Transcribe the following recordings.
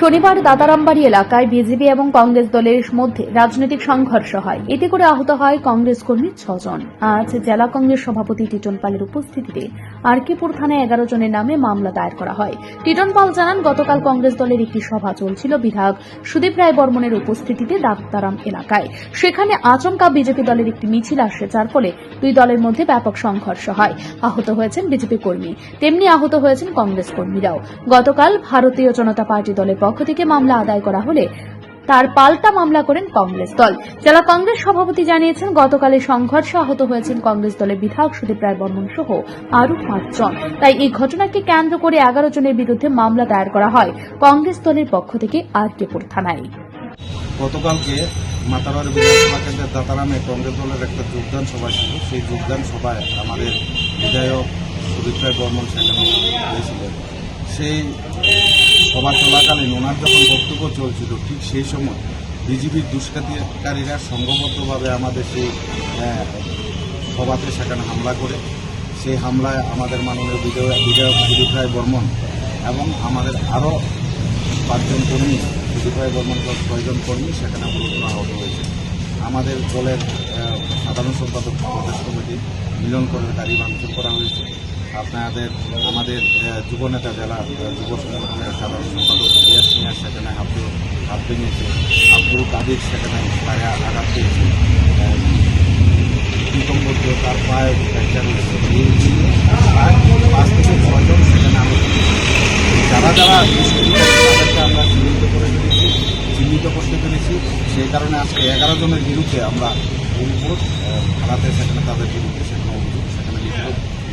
শনিবার দাতারামবাড়ি এলাকায় বিজেপি এবং কংগ্রেস দলের মধ্যে রাজনৈতিক সংঘর্ষ হয়। এতে করে আহত হয় কংগ্রেস কর্মী ছজন। আজ জেলা কংগ্রেস সভাপতি টিটন পালের উপস্থিতিতে আরকিপুর থানায় এগারো জনের নামে মামলা দায়ের করা হয়। টিটন পাল জানান, গতকাল কংগ্রেস দলের একটি সভা চলছিল বিধায়ক সুদীপ রায় বর্মনের উপস্থিতিতে দাতারাম এলাকায়। সেখানে আচমকা বিজেপি দলের একটি মিছিল আসে, যার ফলে দুই দলের মধ্যে ব্যাপক সংঘর্ষ হয়। আহত হয়েছেন বিজেপি কর্মী। তেমনি আহত হয়েছেন কংগ্রেস কর্মীরাও। গতকাল ভারতীয় জনতা পার্টি দলের পক্ষ থেকে মামলা আদায় করা হলে তার পাল্টা মামলা করেন কংগ্রেস দল। জেলা কংগ্রেস সভাপতি জানিয়েছেন গতকালের সংঘর্ষে আহত হয়েছেন কংগ্রেস দলের বিধায়ক সুদীপ রায় বর্মন সহ আরও পাঁচজন। তাই এই ঘটনাকে কেন্দ্র করে এগারো জনের বিরুদ্ধে মামলা দায়ের করা হয়। কংগ্রেস দলের পক্ষ থেকে আর কেপুর থানায়। গতকালকে মাতাবাড়ি বিধানসভা কেন্দ্রের দাতারামে কংগ্রেস দলের একটা যোগদান সভা ছিল। সেই যোগদান সভায় আমাদের বিধায়ক সুদীপ রায় বর্মন সেখানে সেই সভা চলাকালীন ওনার যখন বক্তব্য চলছিল, ঠিক সেই সময় বিজেপির দুষ্কৃতিকারীরা সংঘবদ্ধভাবে আমাদের সেই সভাতে সেখানে হামলা করে। সেই হামলায় আমাদের মাননীয় বিধায়ক বিধায়ক সুদীপ রায় বর্মন এবং আমাদের আরও পাঁচজন কর্মী সুদীপ রায় বর্মন ছয়জন কর্মী সেখানে গুরুতর আহত হয়েছে। আমাদের দলের সাধারণ সম্পাদক প্রদেশ কমিটি মিলন করে গাড়ি ভাঙচুর করা হয়েছে। আপনাদের আমাদের আহ, যুব নেতা জেলা যুব সংগঠনের সেখানে হাত হাত ভেঙেছে আব্দুল কাদির সেখানে তারা আঘাত পেয়েছে। তার পায়ে সেখানে আহত যারা যারা তাদেরকে আমরা চিহ্নিত করে ফেলেছি চিহ্নিত করতে পেরেছি। সেই কারণে আজকে এগারো জনের বিরুদ্ধে আমরা রিপোর্ট থানাতে সেখানে তাদের বিরুদ্ধে সেখানে অভিযোগ সেখানে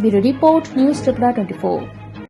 Bureau report news Tripura twenty